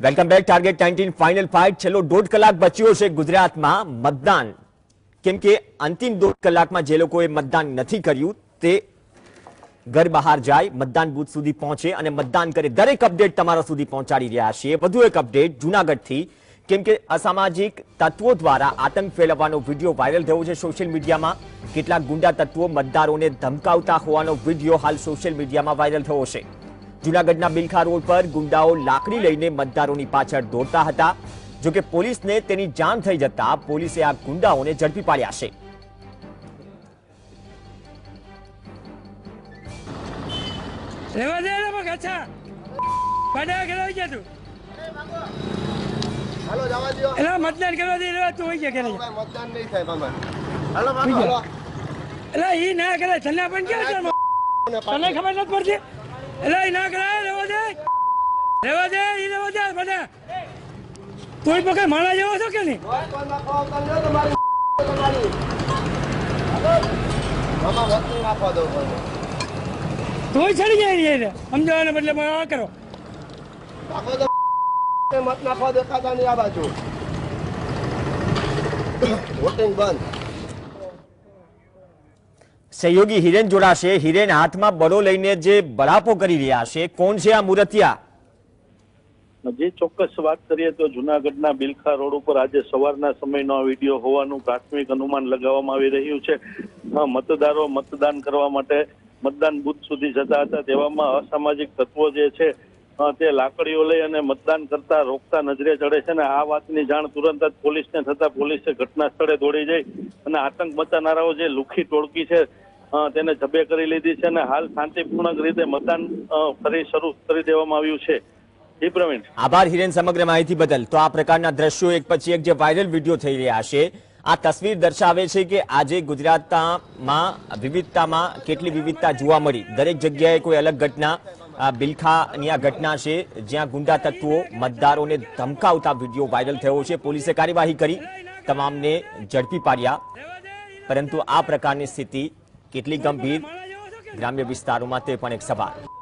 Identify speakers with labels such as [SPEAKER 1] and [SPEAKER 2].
[SPEAKER 1] Welcome back target nineteen final fight છેલ્લો દોઢ કલાક બચ્યો છે ગુજરાતમાં મતદાન. કેમ કે અંતિમ દોઢ કલાકમાં જે લોકોએ મતદાન નથી કર્યું, તે ઘર બહાર જાય, મતદાન બૂથ સુધી પહોંચે અને મતદાન કરે. દરેક અપડેટ તમારા સુધી પહોંચાડી રહ્યા છીએ. વધુ એક અપડેટ, જુનાગઢથી. કેમ કે અસામાજિક તત્વો દ્વારા આતંક ફેલાવવાનો વીડિયો વાયરલ થયો છે સોશિયલ મીડિયામાં. કેટલાક ગુંડા તત્વો મતદારોને ધમકાવતા હોવાનો વીડિયો હાલ સોશિયલ મીડિયામાં વાયરલ થયો છે. જુનાગઢના બિલખા રોડ પર ગુંડાઓ લાકડી લઈને મતદારોની પાછળ દોડતા હતા. જોકે પોલીસને તેની જાણ થઈ જતા પોલીસે આ ગુંડાઓને ઝડપી પાડ્યા છે.
[SPEAKER 2] રેવા દે રે બકા પાડા કરવા ગયા તું.
[SPEAKER 3] હાલો જવા દ્યો.
[SPEAKER 2] એલા મતદાન કરવા દે રેવા તું હોય ગયા
[SPEAKER 3] મતદાન નહીં થાય મામા હાલો મામા હાલો
[SPEAKER 2] એલા ઈ ના કરે પણ તને ખબર નથી પડતી? ઈ ના કરાય રેવા દે રેવા દે એ રેવા દે બધા કોઈ પકડ માણા જેવો છો કે નહીં
[SPEAKER 3] પાછળ નાખવા આવતા નહીં હો તમારી તમારી. હાલો. મામા મત નહીં નાખવા દો કોઈને.
[SPEAKER 2] તું ચડી જાય ને એને સમજાવવાને બદલે આ કરો
[SPEAKER 3] મત નાખવા દેખાતા નહીં આ બાજુ વોટિંગ બંધ
[SPEAKER 1] સહયોગી હિરેન જોડાશે. હિરેન હાથમાં બળો લઈને જે બળાપો કરી રહ્યા છે, કોણ છે આ મૂર્તિયા?
[SPEAKER 4] જે ચોક્કસ વાત કરીએ તો જુનાગઢના બિલખા રોડ ઉપર આજે સવારના સમયનો આ વીડિયો હોવાનું પ્રાથમિક અનુમાન લગાવવામાં આવી રહ્યું છે. મતદારો મતદાન કરવા માટે મતદાન બુથ સુધી જતા હતા. તેવામાં અસામાજિક તત્વો જે છે તે લાકડીઓ લઈ અને મતદાન કરતા રોકતા નજરે ચડે છે અને આ વાતની જાણ તુરંત જ પોલીસને થતા પોલીસે ઘટના સ્થળે દોડી જઈ અને આતંક મચાનારાઓ જે લુખી ટોળકી છે તેને જબે કરી લીધી છે અને હાલ શાંતિપૂર્ણક રીતે મતદાન ફરી શરૂ કરી દેવામાં આવ્યું છે.
[SPEAKER 1] આભાર હિરેન, સમગ્ર માહિતી બદલ. તો આ પ્રકારના દ્રશ્યો એક પછી એક જે વાયરલ વીડિયો થઈ રહ્યા છે, આ તસવીર દર્શાવે છે કે આજે ગુજરાતમાં વિવિધતામાં કેટલી વિવિધતા જોવા મળી. દરેક જગ્યાએ કોઈ અલગ ઘટના બિલખાની આ ઘટના છે, જ્યાં ગુંડા તત્વો, મતદારોને ધમકાવતા વીડિયો વાયરલ થયો છે. પોલીસે કાર્યવાહી કરી, તમામને ઝડપી પાડ્યા. પરંતુ આ પ્રકારની સ્થિતિ કેટલી ગંભીર ગ્રામ્ય વિસ્તારોમાં તે પણ એક સવાલ.